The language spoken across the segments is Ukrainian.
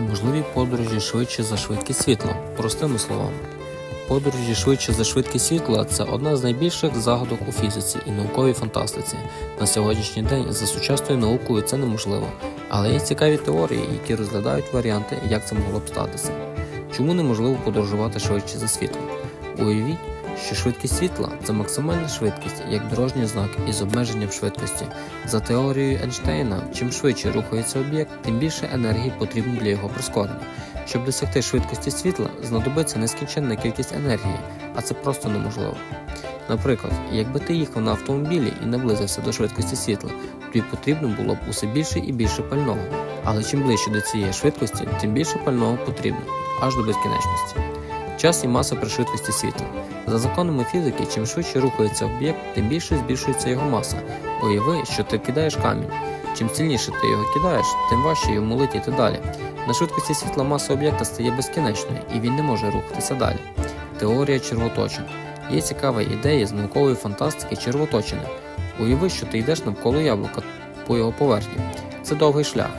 Чи можливі подорожі швидше за швидкість світла? Простими словами. Подорожі швидше за швидкість світла це одна з найбільших загадок у фізиці і науковій фантастиці. На сьогоднішній день за сучасною наукою це неможливо, але є цікаві теорії, які розглядають варіанти, як це могло б статися. Чому неможливо подорожувати швидше за світло? Уявіть, що швидкість світла це максимальна швидкість як дорожній знак із обмеженням швидкості. За теорією Ейнштейна, чим швидше рухається об'єкт, тим більше енергії потрібно для його прискорення. Щоб досягти швидкості світла, знадобиться нескінченна кількість енергії, а це просто неможливо. Наприклад, якби ти їхав на автомобілі і наблизився до швидкості світла, тобі потрібно було б усе більше і більше пального. Але чим ближче до цієї швидкості, тим більше пального потрібно, аж до безкінечності. Час і маса при швидкості світла. За законами фізики, чим швидше рухається об'єкт, тим більше збільшується його маса. Уяви, що ти кидаєш камінь. Чим сильніше ти його кидаєш, тим важче йому летіти далі. На швидкості світла маса об'єкта стає безкінечною, і він не може рухатися далі. Теорія червоточин. Є цікава ідея з наукової фантастики червоточини. Уяви, що ти йдеш навколо яблука по його поверхні. Це довгий шлях.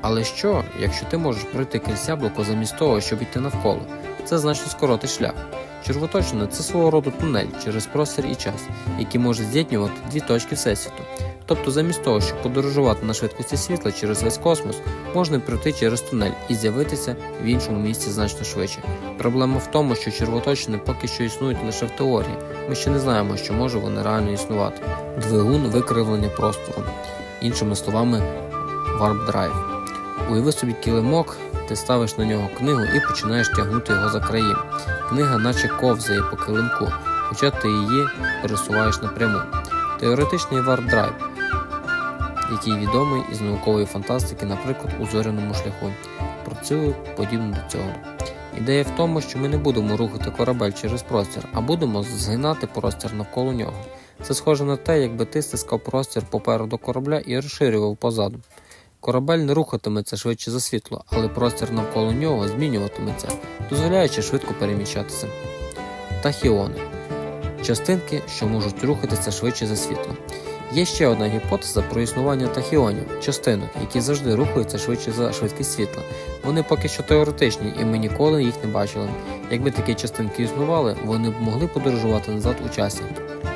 Але що, якщо ти можеш пройти крізь яблуко замість того, щоб йти навколо? Це значно скоротить шлях. Червоточина це свого роду тунель через простір і час, який може з'єднувати дві точки Всесвіту. Тобто, замість того, щоб подорожувати на швидкості світла через весь космос, можна пройти через тунель і з'явитися в іншому місці значно швидше. Проблема в тому, що червоточини поки що існують лише в теорії. Ми ще не знаємо, що може вони реально існувати. Двигун викривлення простору, іншими словами, Drive. Уяви собі килимок, ти ставиш на нього книгу і починаєш тягнути його за краї. Книга наче ковзає по килимку, хоча ти її пересуваєш напряму. Теоретичний Drive, який відомий із наукової фантастики, наприклад, у зоряному шляху, працює подібно до цього. Ідея в тому, що ми не будемо рухати корабель через простір, а будемо згинати простір навколо нього. Це схоже на те, якби ти стискав простір попереду корабля і розширював позаду. Корабель не рухатиметься швидше за світло, але простір навколо нього змінюватиметься, дозволяючи швидко переміщатися. Тахіони частинки, що можуть рухатися швидше за світло. Є ще одна гіпотеза про існування тахіонів, частинок, які завжди рухаються швидше за швидкість світла. Вони поки що теоретичні, і ми ніколи їх не бачили. Якби такі частинки існували, вони б могли подорожувати назад у часі.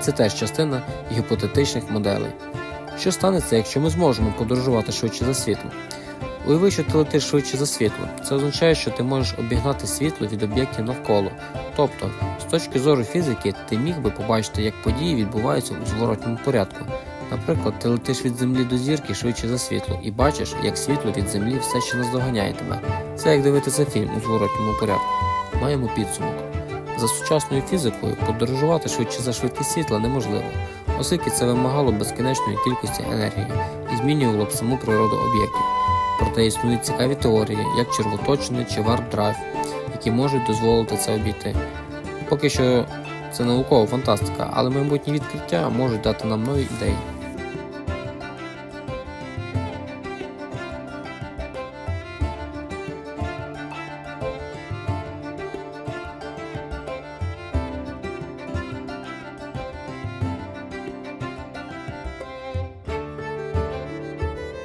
Це теж частина гіпотетичних моделей. Що станеться, якщо ми зможемо подорожувати швидше за світло? Уяви, що ти летиш швидше за світло. Це означає, що ти можеш обігнати світло від об'єктів навколо. Тобто, з точки зору фізики, ти міг би побачити, як події відбуваються у зворотньому порядку. Наприклад, ти летиш від землі до зірки швидше за світло і бачиш, як світло від землі все ще наздоганяє тебе. Це як дивитися фільм у зворотньому порядку. Маємо підсумок. За сучасною фізикою подорожувати швидше за швидкість світла неможливо, оскільки це вимагало безкінечної кількості енергії і змінювало б саму природу об'єктів. Проте існують цікаві теорії, як червоточини чи варп-драйв, які можуть дозволити це обійти. Поки що це наукова фантастика, але майбутні відкриття можуть дати нам нові ідеї.